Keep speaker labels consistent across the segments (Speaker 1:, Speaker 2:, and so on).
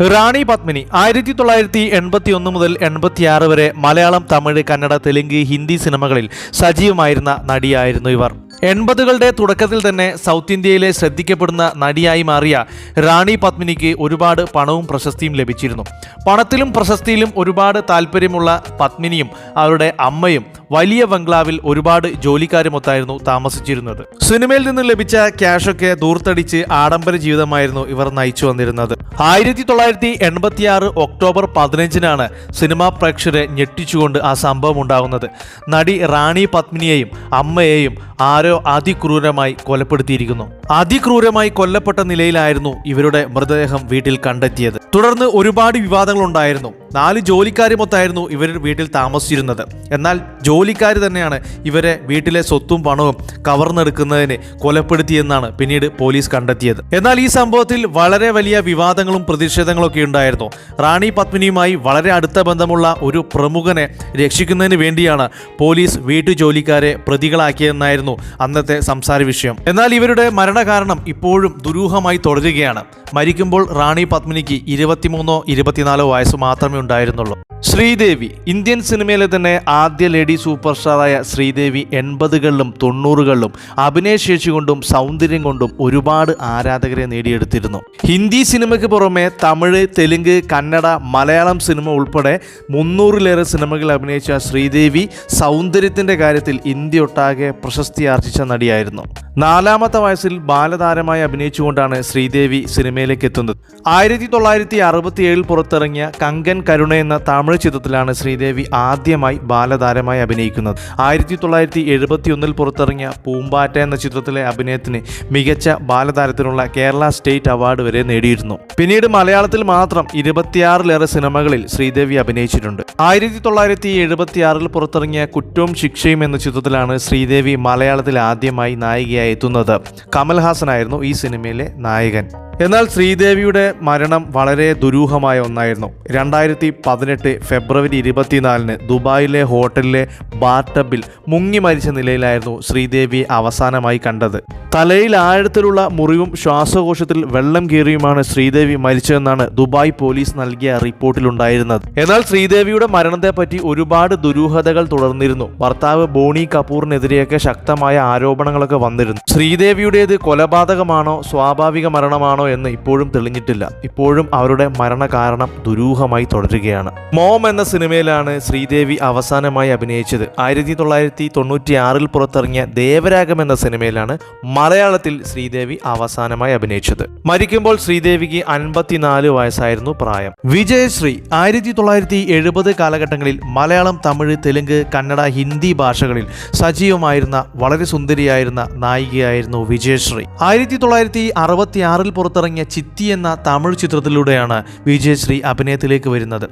Speaker 1: റാണി പത്മിനി ആയിരത്തി തൊള്ളായിരത്തി എൺപത്തി ഒന്ന് മുതൽ എൺപത്തിയാറ് വരെ മലയാളം തമിഴ് കന്നഡ തെലുങ്ക് ഹിന്ദി സിനിമകളിൽ സജീവമായിരുന്ന നടിയായിരുന്നു ഇവർ. എൺപതുകളുടെ തുടക്കത്തിൽ തന്നെ സൗത്ത് ഇന്ത്യയിലെ ശ്രദ്ധിക്കപ്പെടുന്ന നടിയായി മാറിയ റാണി പത്മിനിക്ക് ഒരുപാട് പണവും പ്രശസ്തിയും ലഭിച്ചിരുന്നു. പണത്തിലും പ്രശസ്തിയിലും ഒരുപാട് താല്പര്യമുള്ള പത്മിനിയും അവരുടെ അമ്മയും വലിയ ബംഗ്ലാവിൽ ഒരുപാട് ജോലിക്കാരുമൊത്തായിരുന്നു താമസിച്ചിരുന്നത്. സിനിമയിൽ നിന്ന് ലഭിച്ച ക്യാഷൊക്കെ ദൂർത്തടിച്ച് ആഡംബര ജീവിതമായിരുന്നു ഇവർ നയിച്ചു വന്നിരുന്നത്. ആയിരത്തി തൊള്ളായിരത്തി എൺപത്തിയാറ് ഒക്ടോബർ പതിനഞ്ചിനാണ് സിനിമാ പ്രേക്ഷകരെ ഞെട്ടിച്ചുകൊണ്ട് ആ സംഭവം ഉണ്ടാകുന്നത്. നടി റാണി പത്മിനിയെയും അമ്മയെയും ആരോ അതിക്രൂരമായി കൊലപ്പെടുത്തിയിരിക്കുന്നു. അതിക്രൂരമായി കൊല്ലപ്പെട്ട നിലയിലായിരുന്നു ഇവരുടെ മൃതദേഹം വീട്ടിൽ കണ്ടെത്തിയത്. തുടർന്ന് ഒരുപാട് വിവാദങ്ങളുണ്ടായിരുന്നു. നാല് ജോലിക്കാരുമൊത്തായിരുന്നു ഇവർ വീട്ടിൽ താമസിച്ചിരുന്നത്. എന്നാൽ ജോലിക്കാർ തന്നെയാണ് ഇവരെ വീട്ടിലെ സ്വത്തും പണവും കവർന്നെടുക്കുന്നതിന് കൊലപ്പെടുത്തിയെന്നാണ് പിന്നീട് പോലീസ് കണ്ടെത്തിയത്. എന്നാൽ ഈ സംഭവത്തിൽ വളരെ വലിയ വിവാദങ്ങളും പ്രതിഷേധങ്ങളും ഒക്കെ ഉണ്ടായിരുന്നു. റാണി പത്മിനിയുമായി വളരെ അടുത്ത ബന്ധമുള്ള ഒരു പ്രമുഖനെ രക്ഷിക്കുന്നതിന് വേണ്ടിയാണ് പോലീസ് വീട്ടുജോലിക്കാരെ പ്രതികളാക്കിയെന്നായിരുന്നു അന്നത്തെ സംസാര വിഷയം. എന്നാൽ ഇവരുടെ മരണകാരണം ഇപ്പോഴും ദുരൂഹമായി തുടരുകയാണ്. മരിക്കുമ്പോൾ റാണി പത്മിനിക്ക് ഇരുപത്തിമൂന്നോ ഇരുപത്തിനാലോ വയസ്സ് മാത്രമേ ഉണ്ടായിരുന്നുള്ളൂ. ശ്രീദേവി ഇന്ത്യൻ സിനിമയിലെ തന്നെ ആദ്യ ലേഡി സൂപ്പർ സ്റ്റാറായ ശ്രീദേവി എൺപതുകളിലും തൊണ്ണൂറുകളിലും അഭിനയശേഷി കൊണ്ടും സൗന്ദര്യം കൊണ്ടും ഒരുപാട് ആരാധകരെ നേടിയെടുത്തിരുന്നു. ഹിന്ദി സിനിമയ്ക്ക് പുറമെ തമിഴ് തെലുങ്ക് കന്നഡ മലയാളം സിനിമ ഉൾപ്പെടെ മുന്നൂറിലേറെ സിനിമകളിൽ അഭിനയിച്ച ശ്രീദേവി സൗന്ദര്യത്തിന്റെ കാര്യത്തിൽ ഇന്ത്യ ഒട്ടാകെ പ്രശസ്തി ആർജിച്ച നടിയായിരുന്നു. നാലാമത്തെ വയസ്സിൽ ബാലതാരമായി അഭിനയിച്ചുകൊണ്ടാണ് ശ്രീദേവി സിനിമയിലേക്ക് എത്തുന്നത്. ആയിരത്തി തൊള്ളായിരത്തി അറുപത്തി ഏഴിൽ പുറത്തിറങ്ങിയ കങ്കൻ കരുണ എന്ന തമിഴ് ചിത്രത്തിലാണ് ശ്രീദേവി ആദ്യമായി ബാലതാരമായി അഭിനയിക്കുന്നത്. ആയിരത്തി തൊള്ളായിരത്തി എഴുപത്തി ഒന്നിൽ പുറത്തിറങ്ങിയ പൂമ്പാറ്റ എന്ന ചിത്രത്തിലെ അഭിനയത്തിന് മികച്ച ബാലതാരത്തിനുള്ള കേരള സ്റ്റേറ്റ് അവാർഡ് വരെ നേടിയിരുന്നു. പിന്നീട് മലയാളത്തിൽ മാത്രം ഇരുപത്തിയാറിലേറെ സിനിമകളിൽ ശ്രീദേവി അഭിനയിച്ചിട്ടുണ്ട്. ആയിരത്തി തൊള്ളായിരത്തി എഴുപത്തിയാറിൽ പുറത്തിറങ്ങിയ കുറ്റവും ശിക്ഷയും എന്ന ചിത്രത്തിലാണ് ശ്രീദേവി മലയാളത്തിൽ ആദ്യമായി നായികയായി എത്തുന്നത് കമൽഹാസനായിരുന്നു ഈ സിനിമയിലെ നായകൻ. എന്നാൽ ശ്രീദേവിയുടെ മരണം വളരെ ദുരൂഹമായ ഒന്നായിരുന്നു. രണ്ടായിരത്തി പതിനെട്ട് ഫെബ്രുവരി ഇരുപത്തിനാലിന് ദുബായിലെ ഹോട്ടലിലെ ബാർട്ടബിൽ മുങ്ങി മരിച്ച നിലയിലായിരുന്നു ശ്രീദേവി അവസാനമായി കണ്ടത്. തലയിൽ ആഴത്തിലുള്ള മുറിവും ശ്വാസകോശത്തിൽ വെള്ളം കീറിയുമാണ് ശ്രീദേവി മരിച്ചതെന്നാണ് ദുബായ് പോലീസ് നൽകിയ റിപ്പോർട്ടിലുണ്ടായിരുന്നത്. എന്നാൽ ശ്രീദേവിയുടെ മരണത്തെപ്പറ്റി ഒരുപാട് ദുരൂഹതകൾ തുടർന്നിരുന്നു. ഭർത്താവ് ബോണി കപൂറിനെതിരെയൊക്കെ ശക്തമായ ആരോപണങ്ങളൊക്കെ വന്നിരുന്നു. ശ്രീദേവിയുടേത് കൊലപാതകമാണോ സ്വാഭാവിക മരണമാണോ എന്ന് ഇപ്പോഴും തെളിഞ്ഞിട്ടില്ല. ഇപ്പോഴും അവരുടെ മരണകാരണം ദുരൂഹമായി തുടരുകയാണ്. മോം എന്ന സിനിമയിലാണ് ശ്രീദേവി അവസാനമായി അഭിനയിച്ചത്. ആയിരത്തി തൊള്ളായിരത്തി തൊണ്ണൂറ്റി ആറിൽ പുറത്തിറങ്ങിയ ദേവരാഗം എന്ന സിനിമയിലാണ് മലയാളത്തിൽ ശ്രീദേവി അവസാനമായി അഭിനയിച്ചത്. മരിക്കുമ്പോൾ ശ്രീദേവിക്ക് അൻപത്തിനാല് വയസ്സായിരുന്നു പ്രായം. വിജയശ്രീ ആയിരത്തി തൊള്ളായിരത്തി എഴുപത് കാലഘട്ടങ്ങളിൽ മലയാളം തമിഴ് തെലുങ്ക് കന്നഡ ഹിന്ദി ഭാഷകളിൽ സജീവമായിരുന്ന വളരെ സുന്ദരിയായിരുന്ന നായികയായിരുന്നു വിജയശ്രീ ആയിരത്തി തൊള്ളായിരത്തി അറുപത്തി ആറിൽ പുറത്തിറങ്ങിയ ചിത്തി എന്ന തമിഴ് ചിത്രത്തിലൂടെയാണ് വിജയശ്രീ അഭിനയത്തിലേക്ക് വരുന്നത്.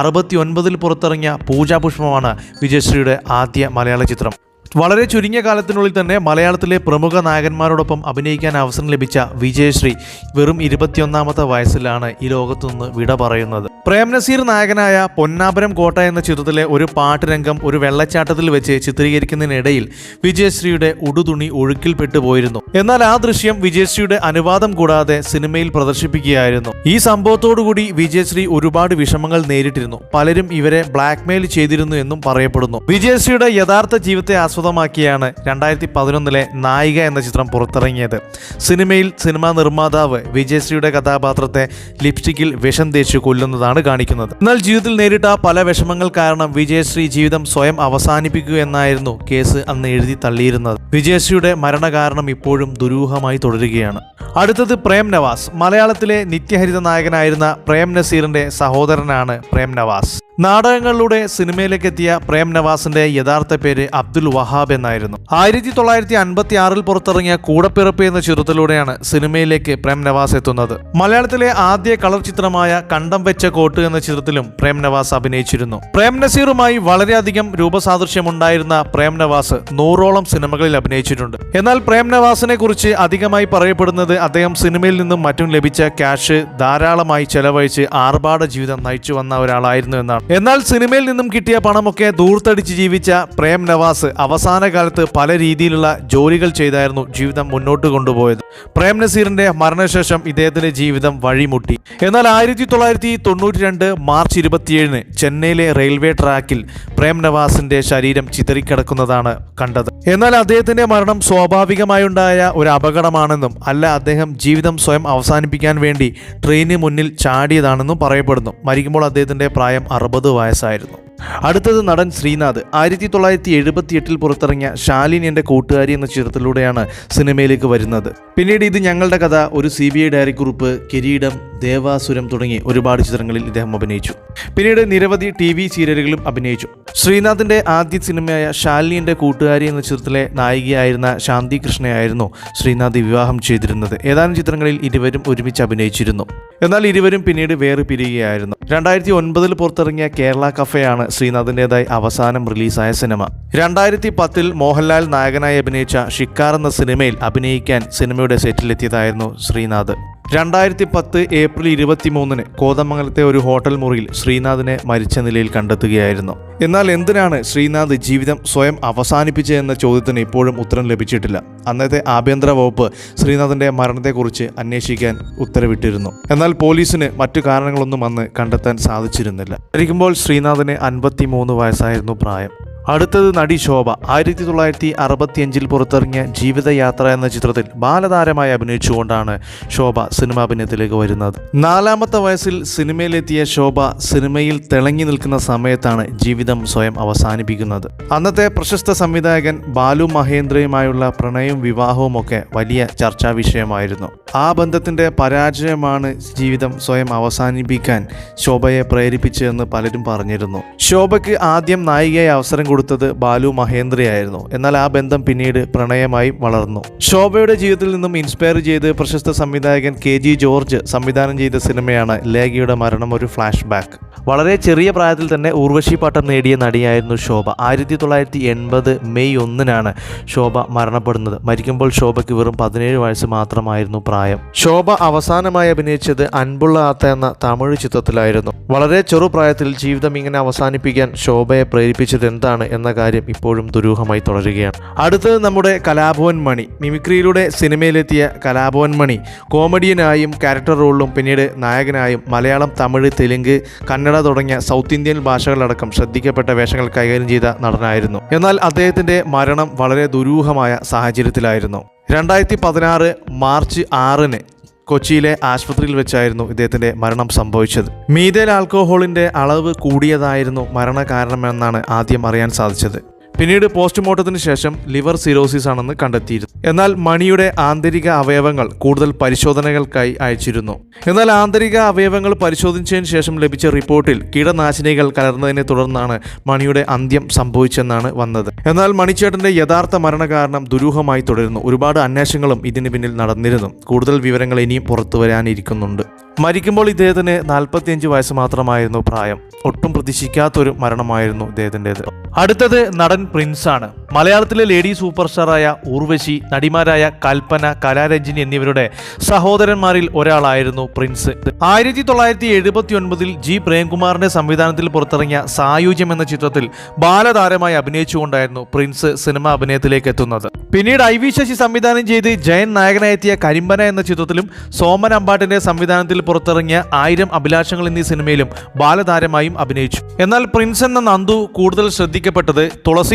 Speaker 1: അറുപത്തി ഒൻപതിൽ പുറത്തിറങ്ങിയ പൂജാപുഷ്പമാണ് വിജയശ്രീയുടെ ആദ്യ മലയാള ചിത്രം. വളരെ ചുരുങ്ങിയ കാലത്തിനുള്ളിൽ തന്നെ മലയാളത്തിലെ പ്രമുഖ നായകന്മാരോടൊപ്പം അഭിനയിക്കാൻ അവസരം ലഭിച്ച വിജയശ്രീ വെറും ഇരുപത്തിയൊന്നാമത്തെ വയസ്സിലാണ് ഈ ലോകത്തു നിന്ന് വിട പറയുന്നത്. പ്രേം നസീർ നായകനായ പൊന്നാപുരം കോട്ട എന്ന ചിത്രത്തിലെ ഒരു പാട്ടുരംഗം ഒരു വെള്ളച്ചാട്ടത്തിൽ വെച്ച് ചിത്രീകരിക്കുന്നതിനിടയിൽ വിജയശ്രീയുടെ ഉടുതുണി ഒഴുക്കിൽപ്പെട്ടു പോയിരുന്നു. എന്നാൽ ആ ദൃശ്യം വിജയശ്രീയുടെ അനുവാദം കൂടാതെ സിനിമയിൽ പ്രദർശിപ്പിക്കുകയായിരുന്നു. ഈ സംഭവത്തോടുകൂടി വിജയശ്രീ ഒരുപാട് വിഷമങ്ങൾ നേരിട്ടിരുന്നു. പലരും ഇവരെ ബ്ലാക്ക്മെയിൽ ചെയ്തിരുന്നു എന്നും പറയപ്പെടുന്നു. വിജയശ്രീയുടെ യഥാർത്ഥ ജീവിതത്തെ ആസ്പദമാക്കിയാണ് രണ്ടായിരത്തി പതിനൊന്നിലെ നായിക എന്ന ചിത്രം പുറത്തിറങ്ങിയത്. സിനിമയിൽ സിനിമാ നിർമ്മാതാവ് വിജയശ്രീയുടെ കഥാപാത്രത്തെ ലിപ്സ്റ്റിക്കിൽ വിഷം തേച്ചു കൊല്ലുന്നതാണ് കാണിക്കുന്നത്. എന്നാൽ ജീവിതത്തിൽ നേരിട്ട പല വിഷമങ്ങൾ കാരണം വിജയശ്രീ ജീവിതം സ്വയം അവസാനിപ്പിക്കുക എന്നായിരുന്നു കേസ് അന്ന് എഴുതി തള്ളിയിരുന്നത്. വിജയശ്രീയുടെ മരണകാരണം ഇപ്പോഴും ദുരൂഹമായി തുടരുകയാണ്. അടുത്തത് പ്രേം നവാസ്. മലയാളത്തിലെ നിത്യഹരിത നായകനായിരുന്ന പ്രേം നസീറിന്റെ സഹോദരനാണ് പ്രേം നവാസ്. നാടകങ്ങളിലൂടെ സിനിമയിലേക്കെത്തിയ പ്രേം നവാസിന്റെ യഥാർത്ഥ പേര് അബ്ദുൽ വഹാബ് എന്നായിരുന്നു. ആയിരത്തി തൊള്ളായിരത്തി അൻപത്തി ആറിൽ പുറത്തിറങ്ങിയ കൂടപ്പിറപ്പ് എന്ന ചിത്രത്തിലൂടെയാണ് സിനിമയിലേക്ക് പ്രേം നവാസ് എത്തുന്നത്. മലയാളത്തിലെ ആദ്യ കളർ ചിത്രമായ കണ്ടം വെച്ച കോട്ട് എന്ന ചിത്രത്തിലും പ്രേം നവാസ് അഭിനയിച്ചിരുന്നു. പ്രേം നസീറുമായി വളരെയധികം രൂപസാദൃശ്യമുണ്ടായിരുന്ന പ്രേം നവാസ് നൂറോളം സിനിമകളിൽ അഭിനയിച്ചിട്ടുണ്ട്. എന്നാൽ പ്രേം നവാസിനെ കുറിച്ച് അധികമായി പറയപ്പെടുന്നത് അദ്ദേഹം സിനിമയിൽ നിന്നും മറ്റും ലഭിച്ച ക്യാഷ് ധാരാളമായി ചെലവഴിച്ച് ആർഭാട ജീവിതം നയിച്ചു വന്ന ഒരാളായിരുന്നു എന്നാണ്. എന്നാൽ സിനിമയിൽ നിന്നും കിട്ടിയ പണമൊക്കെ ദൂർത്തടിച്ച് ജീവിച്ച പ്രേം നവാസ് അവസാന കാലത്ത് പല രീതിയിലുള്ള ജോലികൾ ചെയ്തായിരുന്നു ജീവിതം മുന്നോട്ട് കൊണ്ടുപോയത്. പ്രേം നസീറിന്റെ മരണശേഷം ഇദ്ദേഹത്തിന്റെ ജീവിതം വഴിമുട്ടി. എന്നാൽ ആയിരത്തി തൊള്ളായിരത്തി തൊണ്ണൂറ്റി രണ്ട് മാർച്ച് ഇരുപത്തിയേഴിന് ചെന്നൈയിലെ റെയിൽവേ ട്രാക്കിൽ പ്രേം നവാസിന്റെ ശരീരം ചിതറിക്കിടക്കുന്നതാണ് കണ്ടത്. എന്നാൽ അദ്ദേഹത്തിന്റെ മരണം സ്വാഭാവികമായുണ്ടായ ഒരു അപകടമാണെന്നും അല്ല അദ്ദേഹം ജീവിതം സ്വയം അവസാനിപ്പിക്കാൻ വേണ്ടി ട്രെയിനിന് മുന്നിൽ ചാടിയതാണെന്നും പറയപ്പെടുന്നു. മരിക്കുമ്പോൾ അദ്ദേഹത്തിന്റെ പ്രായം അറുപത് വയസ്സായിരുന്നു. അടുത്തത് നടൻ ശ്രീനാഥ്. ആയിരത്തി തൊള്ളായിരത്തി എഴുപത്തി എട്ടിൽ പുറത്തിറങ്ങിയ ഷാലിൻ എന്റെ കൂട്ടുകാരി എന്ന ചിത്രത്തിലൂടെയാണ് സിനിമയിലേക്ക് വരുന്നത്. പിന്നീട് ഇത് ഞങ്ങളുടെ കഥ. ഒരു സി ബി ഐ ഡയറിക്കുറിപ്പ് കിരീടം ദേവാസുരം തുടങ്ങി ഒരുപാട് ചിത്രങ്ങളിൽ ഇദ്ദേഹം അഭിനയിച്ചു. പിന്നീട് നിരവധി ടി വി സീരിയലുകളും അഭിനയിച്ചു. ശ്രീനാഥിന്റെ ആദ്യ സിനിമയായ ശാലിനി എന്റെ കൂട്ടുകാരി എന്ന ചിത്രത്തിലെ നായികയായിരുന്ന ശാന്തി കൃഷ്ണയായിരുന്നു ശ്രീനാഥ് വിവാഹം ചെയ്തിരുന്നത്. ഏതാനും ചിത്രങ്ങളിൽ ഇരുവരും ഒരുമിച്ച് അഭിനയിച്ചിരുന്നു. എന്നാൽ ഇരുവരും പിന്നീട് വേറെ പിരിയുകയായിരുന്നു രണ്ടായിരത്തി ഒൻപതിൽ പുറത്തിറങ്ങിയ കേരള കഫയാണ് ശ്രീനാഥിന്റെതായി അവസാനം റിലീസായ സിനിമ. രണ്ടായിരത്തി പത്തിൽ മോഹൻലാൽ നായകനായി അഭിനയിച്ച ഷിക്കാർ എന്ന സിനിമയിൽ അഭിനയിക്കാൻ സിനിമയുടെ സെറ്റിലെത്തിയതായിരുന്നു ശ്രീനാഥ്. രണ്ടായിരത്തി പത്ത് ഏപ്രിൽ ഇരുപത്തിമൂന്നിന് കോതമംഗലത്തെ ഒരു ഹോട്ടൽ മുറിയിൽ ശ്രീനാഥിനെ മരിച്ച നിലയിൽ കണ്ടെത്തുകയായിരുന്നു. എന്നാൽ എന്തിനാണ് ശ്രീനാഥ് ജീവിതം സ്വയം അവസാനിപ്പിച്ചതെന്ന ചോദ്യത്തിന് ഇപ്പോഴും ഉത്തരം ലഭിച്ചിട്ടില്ല. അന്നത്തെ ആഭ്യന്തര വകുപ്പ് ശ്രീനാഥിന്റെ മരണത്തെക്കുറിച്ച് അന്വേഷിക്കാൻ ഉത്തരവിട്ടിരുന്നു. എന്നാൽ പോലീസിന് മറ്റു കാരണങ്ങളൊന്നും അന്ന് കണ്ടെത്താൻ സാധിച്ചിരുന്നില്ല. ഇരിക്കുമ്പോൾ ശ്രീനാഥിന് അൻപത്തി മൂന്ന് വയസ്സായിരുന്നു പ്രായം. അടുത്തത് നടി ശോഭ. ആയിരത്തി തൊള്ളായിരത്തി അറുപത്തിയഞ്ചിൽ പുറത്തിറങ്ങിയ ജീവിതയാത്ര എന്ന ചിത്രത്തിൽ ബാലതാരമായി അഭിനയിച്ചുകൊണ്ടാണ് ശോഭ സിനിമാ അഭിനയത്തിലേക്ക് വരുന്നത്. നാലാമത്തെ വയസ്സിൽ സിനിമയിലെത്തിയ ശോഭ സിനിമയിൽ തിളങ്ങി നിൽക്കുന്ന സമയത്താണ് ജീവിതം സ്വയം അവസാനിപ്പിക്കുന്നത്. അന്നത്തെ പ്രശസ്ത സംവിധായകൻ ബാലു മഹേന്ദ്രയുമായുള്ള പ്രണയവും വിവാഹവും ഒക്കെ വലിയ ചർച്ചാ വിഷയമായിരുന്നു. ആ ബന്ധത്തിന്റെ പരാജയമാണ് ജീവിതം സ്വയം അവസാനിപ്പിക്കാൻ ശോഭയെ പ്രേരിപ്പിച്ചതെന്ന് പലരും പറഞ്ഞിരുന്നു. ശോഭയ്ക്ക് ആദ്യം നായികയായി അവസരം കൊടുത്തത് ബാലു മഹേന്ദ്രയായിരുന്നു. എന്നാൽ ആ ബന്ധം പിന്നീട് പ്രണയമായി വളർന്നു. ശോഭയുടെ ജീവിതത്തിൽ നിന്നും ഇൻസ്പയർ ചെയ്ത് പ്രശസ്ത സംവിധായകൻ കെ ജി ജോർജ് സംവിധാനം ചെയ്ത സിനിമയാണ് ലേഖയുടെ മരണം ഒരു ഫ്ലാഷ് ബാക്ക് വളരെ ചെറിയ പ്രായത്തിൽ തന്നെ ഊർവശി പാട്ടം നേടിയ നടിയായിരുന്നു ശോഭ. ആയിരത്തി തൊള്ളായിരത്തി എൺപത് മെയ് ഒന്നിനാണ് ശോഭ മരണപ്പെടുന്നത്. മരിക്കുമ്പോൾ ശോഭയ്ക്ക് വെറും പതിനേഴ് വയസ്സ് മാത്രമായിരുന്നു പ്രായം. ശോഭ അവസാനമായി അഭിനയിച്ചത് അൻപുള്ള ആത്ത എന്ന തമിഴ് ചിത്രത്തിലായിരുന്നു. വളരെ ചെറുപ്രായത്തിൽ ജീവിതം ഇങ്ങനെ അവസാനിപ്പിക്കാൻ ശോഭയെ പ്രേരിപ്പിച്ചത് എന്താണ് എന്ന കാര്യം ഇപ്പോഴും ദുരൂഹമായി തുടരുകയാണ്. അടുത്തത് നമ്മുടെ കലാഭവൻ മണി. മിമിക്രിയിലൂടെ സിനിമയിലെത്തിയ കലാഭവൻ മണി കോമഡിയനായും ക്യാരക്ടർ റോളിലും പിന്നീട് നായകനായും മലയാളം തമിഴ് തെലുങ്ക് കന്നഡ തുടങ്ങിയ സൗത്ത് ഇന്ത്യൻ ഭാഷകളടക്കം ശ്രദ്ധിക്കപ്പെട്ട വേഷങ്ങൾ കൈകാര്യം ചെയ്ത നടനായിരുന്നു. എന്നാൽ അദ്ദേഹത്തിന്റെ മരണം വളരെ ദുരൂഹമായ സാഹചര്യത്തിലായിരുന്നു. രണ്ടായിരത്തി പതിനാറ് മാർച്ച് ആറിന് കൊച്ചിയിലെ ആശുപത്രിയിൽ വെച്ചായിരുന്നു ഇദ്ദേഹത്തിന്റെ മരണം സംഭവിച്ചത്. മീതേൽ ആൽക്കോഹോളിന്റെ അളവ് കൂടിയതായിരുന്നു മരണകാരണമെന്നാണ് ആദ്യം അറിയാൻ സാധിച്ചത്. പിന്നീട് പോസ്റ്റ്മോർട്ടത്തിന് ശേഷം ലിവർ സിറോസിസ് ആണെന്ന് കണ്ടെത്തിയിരുന്നു. എന്നാൽ മണിയുടെ ആന്തരിക അവയവങ്ങൾ കൂടുതൽ പരിശോധനകൾക്കായി അയച്ചിരുന്നു. എന്നാൽ ആന്തരിക അവയവങ്ങൾ പരിശോധിച്ചതിന് ശേഷം ലഭിച്ച റിപ്പോർട്ടിൽ കീടനാശിനികൾ കലർന്നതിനെ തുടർന്നാണ് മണിയുടെ അന്ത്യം സംഭവിച്ചെന്നാണ് വന്നത്. എന്നാൽ മണിച്ചേട്ടന്റെ യഥാർത്ഥ മരണകാരണം ദുരൂഹമായി തുടരുന്നു. ഒരുപാട് അന്വേഷണങ്ങളും ഇതിന് പിന്നിൽ നടന്നിരുന്നു. കൂടുതൽ വിവരങ്ങൾ ഇനിയും പുറത്തു വരാനിരിക്കുന്നുണ്ട്. മരിക്കുമ്പോൾ ഇദ്ദേഹത്തിന് നാൽപ്പത്തിയഞ്ച് വയസ്സ് മാത്രമായിരുന്നു പ്രായം. ഒട്ടും പ്രതീക്ഷിക്കാത്തൊരു മരണമായിരുന്നു ഇദ്ദേഹത്തിന്റെത്. അടുത്തത് നടൻ പ്രിൻസ് ആണ് മലയാളത്തിലെ ലേഡി സൂപ്പർ സ്റ്റാറായ ഊർവശി നടിമാരായ കൽപ്പന കലാരഞ്ജിനി എന്നിവരുടെ സഹോദരന്മാരിൽ ഒരാളായിരുന്നു പ്രിൻസ്. ആയിരത്തി തൊള്ളായിരത്തി എഴുപത്തി ഒൻപതിൽ ജി. പ്രേംകുമാറിന്റെ സംവിധാനത്തിൽ പുറത്തിറങ്ങിയ സായുജ്യം എന്ന ചിത്രത്തിൽ ബാലതാരമായി അഭിനയിച്ചുകൊണ്ടായിരുന്നു പ്രിൻസ് സിനിമ അഭിനയത്തിലേക്ക് എത്തുന്നത്. പിന്നീട് ഐ വി ശശി സംവിധാനം ചെയ്ത് ജയൻ നായകനായെത്തിയ കരിമ്പന എന്ന ചിത്രത്തിലും സോമൻ അമ്പാട്ടിന്റെ സംവിധാനത്തിൽ പുറത്തിറങ്ങിയ ആയിരം അഭിലാഷങ്ങൾ എന്നീ സിനിമയിലും ബാലതാരമായും അഭിനയിച്ചു. എന്നാൽ പ്രിൻസ് എന്ന നന്ദു കൂടുതൽ ശ്രദ്ധിക്കപ്പെട്ടത്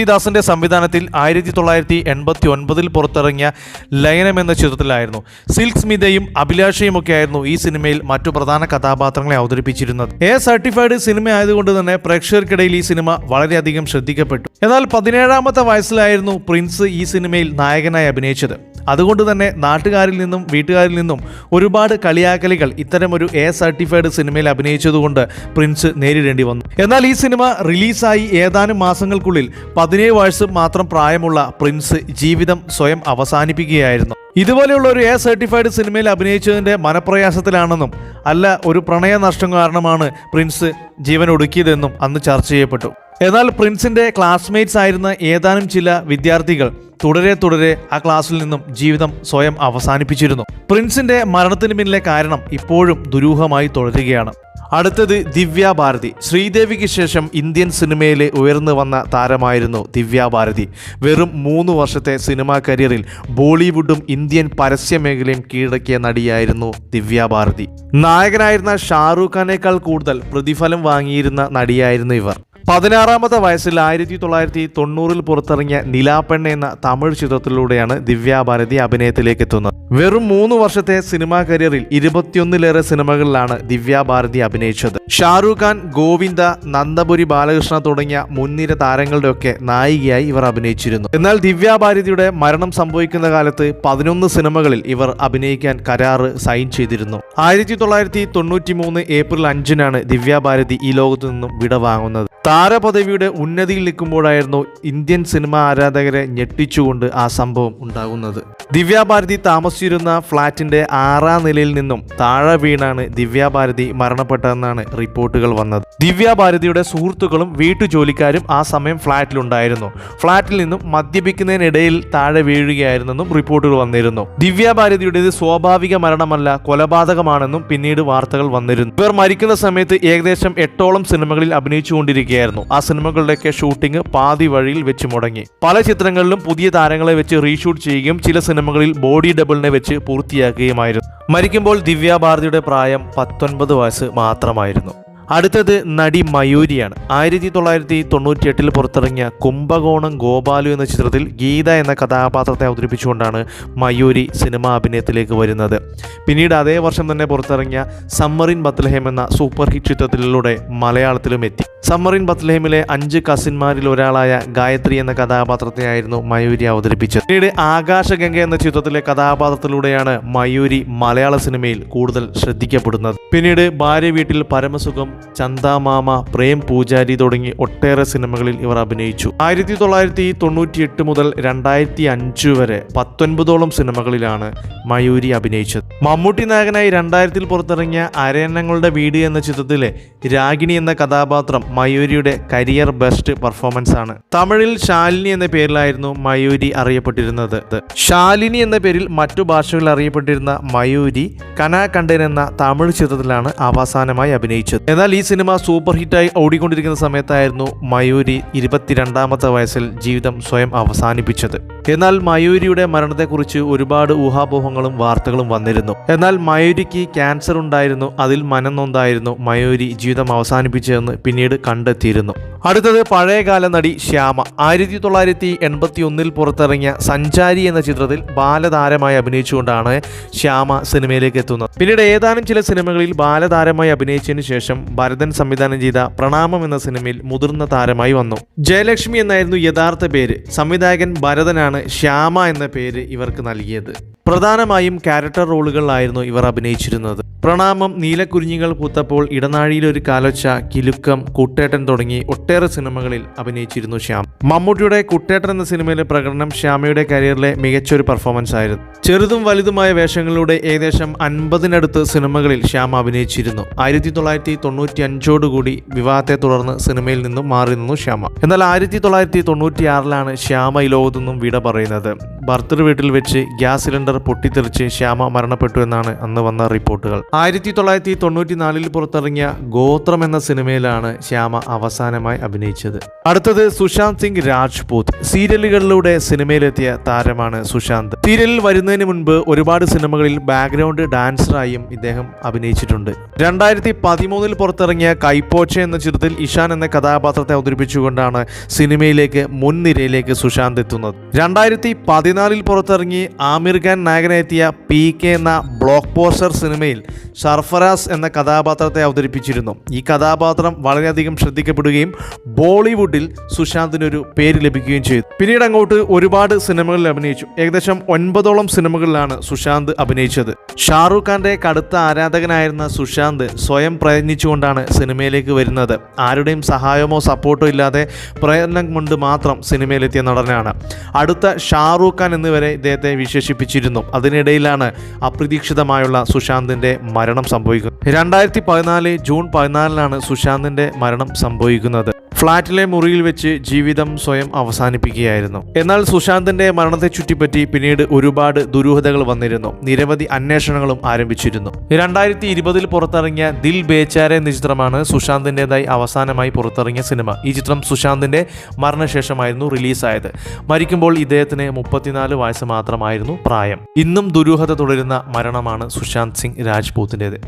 Speaker 1: തുളസീദാസിന്റെ സംവിധാനത്തിൽ ആയിരത്തി തൊള്ളായിരത്തി എൺപത്തി ഒൻപതിൽ പുറത്തിറങ്ങിയ ലയനം എന്ന ചിത്രത്തിലായിരുന്നു. സിൽക്ക് സ്മിതയും അഭിലാഷയും ഒക്കെ ആയിരുന്നു ഈ സിനിമയിൽ മറ്റു പ്രധാന കഥാപാത്രങ്ങളെ അവതരിപ്പിച്ചിരുന്നത്. എ സർട്ടിഫൈഡ് സിനിമ ആയതുകൊണ്ട് തന്നെ പ്രേക്ഷകർക്കിടയിൽ ഈ സിനിമ വളരെയധികം ശ്രദ്ധിക്കപ്പെട്ടു. എന്നാൽ പതിനേഴാമത്തെ വയസ്സിലായിരുന്നു പ്രിൻസ് ഈ സിനിമയിൽ നായകനായി അഭിനയിച്ചത്. അതുകൊണ്ട് തന്നെ നാട്ടുകാരിൽ നിന്നും വീട്ടുകാരിൽ നിന്നും ഒരുപാട് കളിയാക്കലുകൾ ഇത്തരം ഒരു എ സർട്ടിഫൈഡ് സിനിമയിൽ അഭിനയിച്ചതുകൊണ്ട് പ്രിൻസ് നേരിടേണ്ടി വന്നു. എന്നാൽ ഈ സിനിമ റിലീസായി ഏതാനും മാസങ്ങൾക്കുള്ളിൽ പതിനേഴ് വയസ്സ് മാത്രം പ്രായമുള്ള പ്രിൻസ് ജീവിതം സ്വയം അവസാനിപ്പിക്കുകയായിരുന്നു. ഇതുപോലെയുള്ള ഒരു എ സർട്ടിഫൈഡ് സിനിമയിൽ അഭിനയിച്ചതിന്റെ മനപ്രയാസത്തിലാണെന്നും അല്ല ഒരു പ്രണയനഷ്ടം കാരണമാണ് പ്രിൻസ് ജീവൻ ഒടുക്കിയതെന്നും അന്ന് ചർച്ച ചെയ്യപ്പെട്ടു. എന്നാൽ പ്രിൻസിന്റെ ക്ലാസ്മേറ്റ്സ് ആയിരുന്ന ഏതാനും ചില വിദ്യാർത്ഥികൾ തുടരെ തുടരെ ആ ക്ലാസ്സിൽ നിന്നും ജീവിതം സ്വയം അവസാനിപ്പിച്ചിരുന്നു. പ്രിൻസിന്റെ മരണത്തിന് പിന്നിലെ കാരണം ഇപ്പോഴും ദുരൂഹമായി തുടരുകയാണ്. അടുത്തത് ദിവ്യാഭാരതി ശ്രീദേവിക്ക് ശേഷം ഇന്ത്യൻ സിനിമയിലെ ഉയർന്നു വന്ന താരമായിരുന്നു ദിവ്യാഭാരതി വെറും മൂന്ന് വർഷത്തെ സിനിമാ കരിയറിൽ ബോളിവുഡും ഇന്ത്യൻ പരസ്യമേഖലയും കീഴടക്കിയ നടിയായിരുന്നു ദിവ്യാഭാരതി നായകനായിരുന്ന ഷാറൂഖ് ഖാനേക്കാൾ കൂടുതൽ പ്രതിഫലം വാങ്ങിയിരുന്ന നടിയായിരുന്നു ഇവർ. പതിനാറാമത്തെ വയസ്സിൽ ആയിരത്തി തൊള്ളായിരത്തി തൊണ്ണൂറിൽ പുറത്തിറങ്ങിയ നിലാപ്പെണ്ണ എന്ന തമിഴ് ചിത്രത്തിലൂടെയാണ് ദിവ്യാഭാരതി അഭിനയത്തിലേക്ക് എത്തുന്നത്. വെറും മൂന്ന് വർഷത്തെ സിനിമാ കരിയറിൽ ഇരുപത്തിയൊന്നിലേറെ സിനിമകളിലാണ് ദിവ്യാഭാരതി അഭിനയിച്ചത്. ഷാറൂഖ് ഖാൻ ഗോവിന്ദ നന്ദപുരി ബാലകൃഷ്ണ തുടങ്ങിയ മുൻനിര താരങ്ങളുടെയൊക്കെ നായികയായി ഇവർ അഭിനയിച്ചിരുന്നു. എന്നാൽ ദിവ്യാഭാരതിയുടെ മരണം സംഭവിക്കുന്ന കാലത്ത് പതിനൊന്ന് സിനിമകളിൽ ഇവർ അഭിനയിക്കാൻ കരാറ് സൈൻ ചെയ്തിരുന്നു. ആയിരത്തി തൊള്ളായിരത്തി തൊണ്ണൂറ്റി മൂന്ന് ഏപ്രിൽ അഞ്ചിനാണ് ദിവ്യാഭാരതി ഈ ലോകത്തു നിന്നും വിടവാങ്ങുന്നത്. താരപദവിയുടെ ഉന്നതിയിൽ നിൽക്കുമ്പോഴായിരുന്നു ഇന്ത്യൻ സിനിമ ആരാധകരെ ഞെട്ടിച്ചുകൊണ്ട് ആ സംഭവം ഉണ്ടാകുന്നത്. ദിവ്യാഭാരതി താമസിച്ചിരുന്ന ഫ്ളാറ്റിന്റെ ആറാം നിലയിൽ നിന്നും താഴെ വീണാണ് ദിവ്യാഭാരതി മരണപ്പെട്ടതെന്നാണ് റിപ്പോർട്ടുകൾ വന്നത്. ദിവ്യാഭാരതിയുടെ സുഹൃത്തുക്കളും വീട്ടുജോലിക്കാരും ആ സമയം ഫ്ളാറ്റിലുണ്ടായിരുന്നു. ഫ്ളാറ്റിൽ നിന്നും മദ്യപിക്കുന്നതിനിടയിൽ താഴെ വീഴുകയായിരുന്നെന്നും റിപ്പോർട്ടുകൾ വന്നിരുന്നു. ദിവ്യാഭാരതിയുടേത് സ്വാഭാവിക മരണമല്ല കൊലപാതകമാണെന്നും പിന്നീട് വാർത്തകൾ വന്നിരുന്നു. ഇവർ മരിക്കുന്ന സമയത്ത് ഏകദേശം എട്ടോളം സിനിമകളിൽ അഭിനയിച്ചുകൊണ്ടിരിക്കുകയായിരുന്നു. ആ സിനിമകളുടെയൊക്കെ ഷൂട്ടിംഗ് പാതി വഴിയിൽ വെച്ച് മുടങ്ങി. പല ചിത്രങ്ങളിലും പുതിയ താരങ്ങളെ വെച്ച് റീഷൂട്ട് ചെയ്യുകയും ചില സിനിമകളിൽ ബോഡി ഡബിളിനെ വെച്ച് പൂർത്തിയാക്കുകയുമായിരുന്നു. മരിക്കുമ്പോൾ ദിവ്യ ഭാരതിയുടെ പ്രായം പത്തൊൻപത് വയസ്സ് മാത്രമായിരുന്നു. അടുത്തത് നടി മയൂരിയാണ്. ആയിരത്തി തൊള്ളായിരത്തി തൊണ്ണൂറ്റി എട്ടിൽ പുറത്തിറങ്ങിയ കുംഭകോണം ഗോപാലു എന്ന ചിത്രത്തിൽ ഗീത എന്ന കഥാപാത്രത്തെ അവതരിപ്പിച്ചുകൊണ്ടാണ് മയൂരി സിനിമാ അഭിനയത്തിലേക്ക് വരുന്നത്. പിന്നീട് അതേ വർഷം തന്നെ പുറത്തിറങ്ങിയ സമ്മറിൻ ബത്ലഹേം എന്ന സൂപ്പർ ഹിറ്റ് ചിത്രത്തിലൂടെ മലയാളത്തിലും എത്തി. സമ്മറിൻ ബത്ലഹേമിലെ അഞ്ച് കസിന്മാരിൽ ഒരാളായ ഗായത്രി എന്ന കഥാപാത്രത്തെയായിരുന്നു മയൂരി അവതരിപ്പിച്ചത്. പിന്നീട് ആകാശഗംഗ എന്ന ചിത്രത്തിലെ കഥാപാത്രത്തിലൂടെയാണ് മയൂരി മലയാള സിനിമയിൽ കൂടുതൽ ശ്രദ്ധിക്കപ്പെടുന്നത്. പിന്നീട് ഭാര്യ വീട്ടിൽ പരമസുഖം ചന്ദാമാമ പ്രേം പൂജാരി തുടങ്ങി ഒട്ടേറെ സിനിമകളിൽ ഇവർ അഭിനയിച്ചു. ആയിരത്തി തൊള്ളായിരത്തി തൊണ്ണൂറ്റി എട്ട് മുതൽ രണ്ടായിരത്തി അഞ്ച് വരെ പത്തൊൻപതോളം സിനിമകളിലാണ് മയൂരി അഭിനയിച്ചത്. മമ്മൂട്ടി നായകനായി രണ്ടായിരത്തിൽ പുറത്തിറങ്ങിയ അരയന്നങ്ങളുടെ വീട് എന്ന ചിത്രത്തിലെ രാഗിണി എന്ന കഥാപാത്രം മയൂരിയുടെ കരിയർ ബെസ്റ്റ് പെർഫോമൻസ് ആണ് തമിഴിൽ ശാലിനി എന്ന പേരിലായിരുന്നു മയൂരി അറിയപ്പെട്ടിരുന്നത്. ശാലിനി എന്ന പേരിൽ മറ്റു ഭാഷകളിൽ അറിയപ്പെട്ടിരുന്ന മയൂരി കനാകണ്ഠൻ എന്ന തമിഴ് ചിത്രത്തിലാണ് അവസാനമായി അഭിനയിച്ചത്. എന്നാൽ ഈ സിനിമ സൂപ്പർ ഹിറ്റായി ഓടിക്കൊണ്ടിരിക്കുന്ന സമയത്തായിരുന്നു മയൂരി ഇരുപത്തിരണ്ടാമത്തെ വയസ്സിൽ ജീവിതം സ്വയം അവസാനിപ്പിച്ചത്. എന്നാൽ മയൂരിയുടെ മരണത്തെക്കുറിച്ച് ഒരുപാട് ഊഹാപോഹങ്ങളും വാർത്തകളും വന്നിരുന്നു. എന്നാൽ മയൂരിക്ക് ക്യാൻസർ ഉണ്ടായിരുന്നു അതിൽ മനംനൊന്തായിരുന്നു മയൂരി ജീവിതം അവസാനിപ്പിച്ചതെന്ന് പിന്നീട് കണ്ടെത്തിയിരുന്നു. അടുത്തത് പഴയകാല നടി ശ്യാമ. ആയിരത്തി തൊള്ളായിരത്തി എൺപത്തി ഒന്നിൽ പുറത്തിറങ്ങിയ സഞ്ചാരി എന്ന ചിത്രത്തിൽ ബാലതാരമായി അഭിനയിച്ചുകൊണ്ടാണ് ശ്യാമ സിനിമയിലേക്ക് എത്തുന്നത്. പിന്നീട് ഏതാനും ചില സിനിമകളിൽ ബാലതാരമായി അഭിനയിച്ചതിനു ശേഷം ഭരതൻ സംവിധാനം ചെയ്ത പ്രണാമം എന്ന സിനിമയിൽ മുതിർന്ന താരമായി വന്നു. ജയലക്ഷ്മി എന്നായിരുന്നു യഥാർത്ഥ പേര്. സംവിധായകൻ ഭരതനാണ് ശ്യാമ എന്ന പേര് ഇവർക്ക് നൽകിയത്. പ്രധാനമായും ക്യാരക്ടർ റോളുകളിലായിരുന്നു ഇവർ അഭിനയിച്ചിരുന്നത്. പ്രണാമം നീലക്കുരിഞ്ഞികൾ പൂത്തപ്പോൾ ഇടനാഴിയിലൊരു കാലൊച്ച കിലുക്കം കുട്ടേട്ടൻ തുടങ്ങി ഒട്ടേറെ സിനിമകളിൽ അഭിനയിച്ചിരുന്നു ശ്യാം. മമ്മൂട്ടിയുടെ കുട്ടേട്ടൻ എന്ന സിനിമയിലെ പ്രകടനം ശ്യാമയുടെ കരിയറിലെ മികച്ചൊരു പെർഫോമൻസ് ആയിരുന്നു. ചെറുതും വലുതുമായ വേഷങ്ങളിലൂടെ ഏകദേശം അൻപതിനടുത്ത് സിനിമകളിൽ ശ്യാം അഭിനയിച്ചിരുന്നു. ആയിരത്തി തൊള്ളായിരത്തി തൊണ്ണൂറ്റി അഞ്ചോടുകൂടി വിവാഹത്തെ തുടർന്ന് സിനിമയിൽ നിന്നും മാറി നിന്നു ശ്യാമ. എന്നാൽ ആയിരത്തി തൊള്ളായിരത്തി തൊണ്ണൂറ്റിയാറിലാണ് ശ്യാമ ഈ ലോകത്തു നിന്നും വിട പറയുന്നത്. ഭർത്തൃ വീട്ടിൽ വെച്ച് ഗ്യാസ് സിലിണ്ടർ പൊട്ടിത്തെറിച്ച് ശ്യാമ മരണപ്പെട്ടു എന്നാണ് അന്ന് വന്ന റിപ്പോർട്ടുകൾ. ആയിരത്തി തൊള്ളായിരത്തി തൊണ്ണൂറ്റി നാലിൽ പുറത്തിറങ്ങിയ ഗോത്രം എന്ന സിനിമയിലാണ് ശ്യാമ അവസാനമായി അഭിനയിച്ചത്. അടുത്തത് സുശാന്ത് സിംഗ് രാജ്പൂത്. സീരിയലുകളിലൂടെ സിനിമയിലെത്തിയ താരമാണ് സുശാന്ത്. സീരിയലിൽ വരുന്നതിന് മുൻപ് ഒരുപാട് സിനിമകളിൽ ബാക്ക്ഗ്രൗണ്ട് ഡാൻസറായും ഇദ്ദേഹം അഭിനയിച്ചിട്ടുണ്ട്. രണ്ടായിരത്തി പതിമൂന്നിൽ പുറത്തിറങ്ങിയ കൈപ്പോച്ച എന്ന ചിത്രത്തിൽ ഇഷാൻ എന്ന കഥാപാത്രത്തെ അവതരിപ്പിച്ചുകൊണ്ടാണ് സിനിമയിലേക്ക് മുൻനിരയിലേക്ക് സുശാന്ത് എത്തുന്നത്. രണ്ടായിരത്തി പതിനാലിൽ പുറത്തിറങ്ങി ആമിർ ഖാൻ നായകനെത്തിയ പി കെ എന്ന ബ്ലോക്ക് പോസ്റ്റർ സിനിമയിൽ സർഫറാസ് എന്ന കഥാപാത്രത്തെ അവതരിപ്പിച്ചിരുന്നു. ഈ കഥാപാത്രം വളരെയധികം ശ്രദ്ധിക്കപ്പെടുകയും ബോളിവുഡിൽ സുശാന്തിനൊരു പേര് ലഭിക്കുകയും ചെയ്തു. പിന്നീട് അങ്ങോട്ട് ഒരുപാട് സിനിമകളിൽ അഭിനയിച്ചു. ഏകദേശം ഒൻപതോളം സിനിമകളിലാണ് സുശാന്ത് അഭിനയിച്ചത്. ഷാറൂഖ് ഖാന്റെ കടുത്ത ആരാധകനായിരുന്ന സുശാന്ത് സ്വയം പ്രയത്നിച്ചുകൊണ്ടാണ് സിനിമയിലേക്ക് വരുന്നത്. ആരുടെയും സഹായമോ സപ്പോർട്ടോ ഇല്ലാതെ പ്രയത്നം കൊണ്ട് മാത്രം സിനിമയിലെത്തിയ നടനാണ്. അടുത്ത ഷാറൂഖ് ഖാൻ എന്നിവരെ ഇദ്ദേഹത്തെ വിശേഷിപ്പിച്ചിരുന്നു. അതിനിടയിലാണ് അപ്രതീക്ഷിതമായുള്ള സുശാന്തിന്റെ മരണം സംഭവിക്കുന്നത്. രണ്ടായിരത്തി പതിനാല് ജൂൺ പതിനാലിനാണ് സുശാന്തിന്റെ മരണം സംഭവിക്കുന്നത്. ഫ്ളാറ്റിലെ മുറിയിൽ വെച്ച് ജീവിതം സ്വയം അവസാനിപ്പിക്കുകയായിരുന്നു. എന്നാൽ സുശാന്തിന്റെ മരണത്തെ ചുറ്റിപ്പറ്റി പിന്നീട് ഒരുപാട് ദുരൂഹതകൾ വന്നിരുന്നു. നിരവധി അന്വേഷണങ്ങളും ആരംഭിച്ചിരുന്നു. രണ്ടായിരത്തി ഇരുപതിൽ പുറത്തിറങ്ങിയ ദിൽ ബേച്ചാരെ എന്ന ചിത്രമാണ് സുശാന്തിന്റെതായി അവസാനമായി പുറത്തിറങ്ങിയ സിനിമ. ഈ ചിത്രം സുശാന്തിന്റെ മരണശേഷമായിരുന്നു റിലീസായത്. മരിക്കുമ്പോൾ ഇദ്ദേഹത്തിന് മുപ്പത്തിനാല് വയസ്സ് മാത്രമായിരുന്നു പ്രായം. ഇന്നും ദുരൂഹത തുടരുന്ന മരണമാണ് സുശാന്ത് സിംഗ് രാജ്പൂത്തിന്റെത്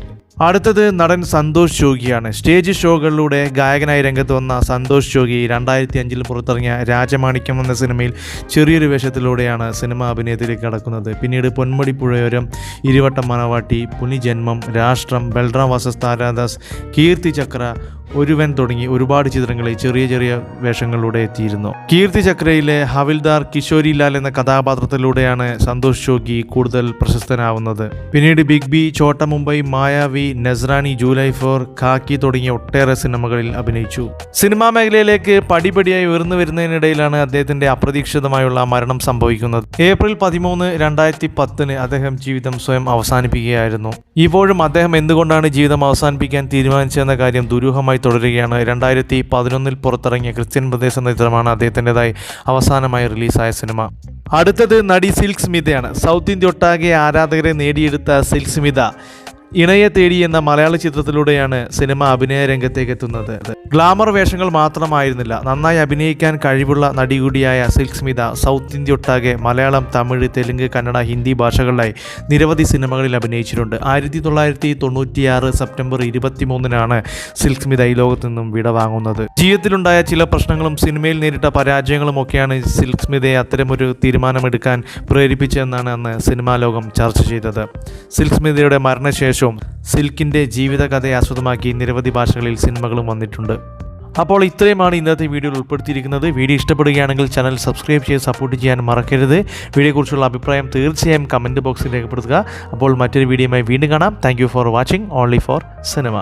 Speaker 1: അടുത്തത് നടൻ സന്തോഷ് ജോഗിയാണ്. സ്റ്റേജ് ഷോകളിലൂടെ ഗായകനായി രംഗത്ത് വന്ന സന്തോഷ് ജോഗി രണ്ടായിരത്തി അഞ്ചിൽ പുറത്തിറങ്ങിയ രാജമാണിക്യം എന്ന സിനിമയിൽ ചെറിയൊരു വേഷത്തിലൂടെയാണ് സിനിമ അഭിനയത്തിലേക്ക് കടക്കുന്നത്. പിന്നീട് പൊന്മുടി പുഴയോരം ഇരുവട്ടം മനവാട്ടി പുനിജന്മം രാഷ്ട്രം ബൽറാം വസസ് താരാദാസ് കീർത്തി ചക്ര ഒരുവൻ തുടങ്ങി ഒരുപാട് ചിത്രങ്ങളിൽ ചെറിയ ചെറിയ വേഷങ്ങളിലൂടെ എത്തിയിരുന്നു. കീർത്തി ചക്രയിലെ ഹവിൽദാർ കിഷോരി ലാൽ എന്ന കഥാപാത്രത്തിലൂടെയാണ് സന്തോഷ് ജോഗി കൂടുതൽ പ്രശസ്തനാവുന്നത്. പിന്നീട് big B Chotta Mumbai Mayavi Nasrani July four Khakee തുടങ്ങിയ ഒട്ടേറെ സിനിമകളിൽ അഭിനയിച്ചു. സിനിമാ മേഖലയിലേക്ക് പടിപടിയായി ഉയർന്നു വരുന്നതിനിടയിലാണ് അദ്ദേഹത്തിന്റെ അപ്രതീക്ഷിതമായുള്ള മരണം സംഭവിക്കുന്നത്. ഏപ്രിൽ പതിമൂന്ന് രണ്ടായിരത്തി പത്തിന് അദ്ദേഹം ജീവിതം സ്വയം അവസാനിപ്പിക്കുകയായിരുന്നു. ഇപ്പോഴും അദ്ദേഹം എന്തുകൊണ്ടാണ് ജീവിതം അവസാനിപ്പിക്കാൻ തീരുമാനിച്ചതെന്ന കാര്യം ദുരൂഹമായി തുടരുകയാണ്. രണ്ടായിരത്തി പതിനൊന്നിൽ പുറത്തിറങ്ങിയ ക്രിസ്ത്യൻ പ്രദേശം എന്ന ചിത്രമാണ് അദ്ദേഹത്തിന്റെതായി അവസാനമായി റിലീസായ സിനിമ. അടുത്തത് നടി സിൽക്സ് സ്മിതയാണ് സൗത്ത് ഇന്ത്യ ഒട്ടാകെ ആരാധകരെ നേടിയെടുത്ത സിൽക്സ് സ്മിത. ഇണയെ തേടി എന്ന മലയാള ചിത്രത്തിലൂടെയാണ് സിനിമ അഭിനയ രംഗത്തേക്ക് എത്തുന്നത്. ഗ്ലാമർ വേഷങ്ങൾ മാത്രമായിരുന്നില്ല നന്നായി അഭിനയിക്കാൻ കഴിവുള്ള നടി കൂടിയായ സിൽക്ക് സ്മിത സൗത്ത് ഇന്ത്യ ഒട്ടാകെ മലയാളം തമിഴ് തെലുങ്ക് കന്നഡ ഹിന്ദി ഭാഷകളിലായി നിരവധി സിനിമകളിൽ അഭിനയിച്ചിട്ടുണ്ട്. ആയിരത്തി തൊള്ളായിരത്തി തൊണ്ണൂറ്റിയാറ് സെപ്റ്റംബർ ഇരുപത്തിമൂന്നിനാണ് സിൽക്ക് സ്മിത ഈ ലോകത്ത് നിന്നും വിട വാങ്ങുന്നത്. ജീവിതത്തിലുണ്ടായ ചില പ്രശ്നങ്ങളും സിനിമയിൽ നേരിട്ട പരാജയങ്ങളും ഒക്കെയാണ് സിൽക്ക് സ്മിതയെ അത്തരമൊരു തീരുമാനമെടുക്കാൻ പ്രേരിപ്പിച്ചതെന്നാണ് അന്ന് സിനിമാ ലോകം ചർച്ച ചെയ്തത്. സിൽക്ക് സ്മിതയുടെ മരണശേഷവും സിൽക്കിന്റെ ജീവിതകഥയെ ആസ്പദമാക്കി നിരവധി ഭാഷകളിൽ സിനിമകളും വന്നിട്ടുണ്ട്. അപ്പോൾ ഇത്രയുമാണ് ഇന്നത്തെ വീഡിയോയിൽ ഉൾപ്പെടുത്തിയിരിക്കുന്നത്. വീഡിയോ ഇഷ്ടപ്പെടുകയാണെങ്കിൽ ചാനൽ സബ്സ്ക്രൈബ് ചെയ്ത് സപ്പോർട്ട് ചെയ്യാൻ മറക്കരുത്. വീഡിയോയെക്കുറിച്ചുള്ള അഭിപ്രായം തീർച്ചയായും കമന്റ് ബോക്സിൽ രേഖപ്പെടുത്തുക. അപ്പോൾ മറ്റൊരു വീഡിയോയുമായി വീണ്ടും കാണാം. Thank for watching only for cinema